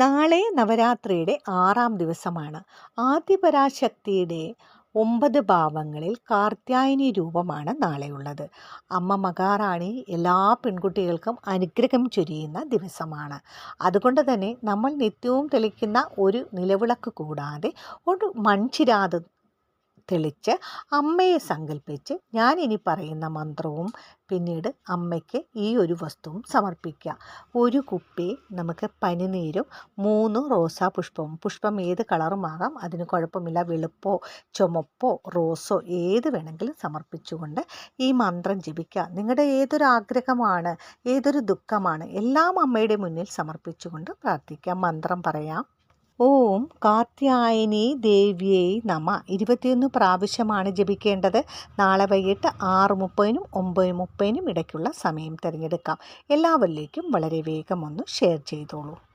നാളെ നവരാത്രിയുടെ ആറാം ദിവസമാണ്. ആദിപരാശക്തിയുടെ ഒമ്പത് ഭാവങ്ങളിൽ കാർത്യായനി രൂപമാണ് നാളെയുള്ളത്. അമ്മ മകാറാണി എല്ലാ പെൺകുട്ടികൾക്കും അനുഗ്രഹം ചൊരിയുന്ന ദിവസമാണ്. അതുകൊണ്ട് തന്നെ നമ്മൾ നിത്യവും തെളിക്കുന്ന ഒരു നിലവിളക്ക് കൂടാതെ ഒരു മൺചിരാത് തെളിച്ച് അമ്മയെ സങ്കല്പിച്ച് ഞാൻ ഇനി പറയുന്ന മന്ത്രവും പിന്നീട് അമ്മയ്ക്ക് ഈ ഒരു വസ്തുവും സമർപ്പിക്കുക ഒരു കുപ്പി നമുക്ക് പനിനീരും മൂന്ന് റോസാ പുഷ്പവും. പുഷ്പം ഏത് കളറുമാകാം അതിന് കുഴപ്പമില്ല. വെളുപ്പോ ചുമപ്പോ റോസോ ഏത് വേണമെങ്കിലും സമർപ്പിച്ചുകൊണ്ട് ഈ മന്ത്രം ജപിക്കുക നിങ്ങളുടെ ഏതൊരു ആഗ്രഹമാണ് ഏതൊരു ദുഃഖമാണ് എല്ലാം അമ്മയുടെ മുന്നിൽ സമർപ്പിച്ചുകൊണ്ട് പ്രാർത്ഥിക്കാം. മന്ത്രം പറയാം. ഓം കാർത്യായനി ദേവ്യേ നമ. ഇരുപത്തിയൊന്ന് പ്രാവശ്യമാണ് ജപിക്കേണ്ടത്. നാളെ വൈകിട്ട് ആറ് മുപ്പതിനും ഒമ്പത് മുപ്പതിനും ഇടയ്ക്കുള്ള സമയം തിരഞ്ഞെടുക്കാം. എല്ലാവരിലേക്കും വളരെ വേഗം ഒന്ന് ഷെയർ ചെയ്തോളൂ.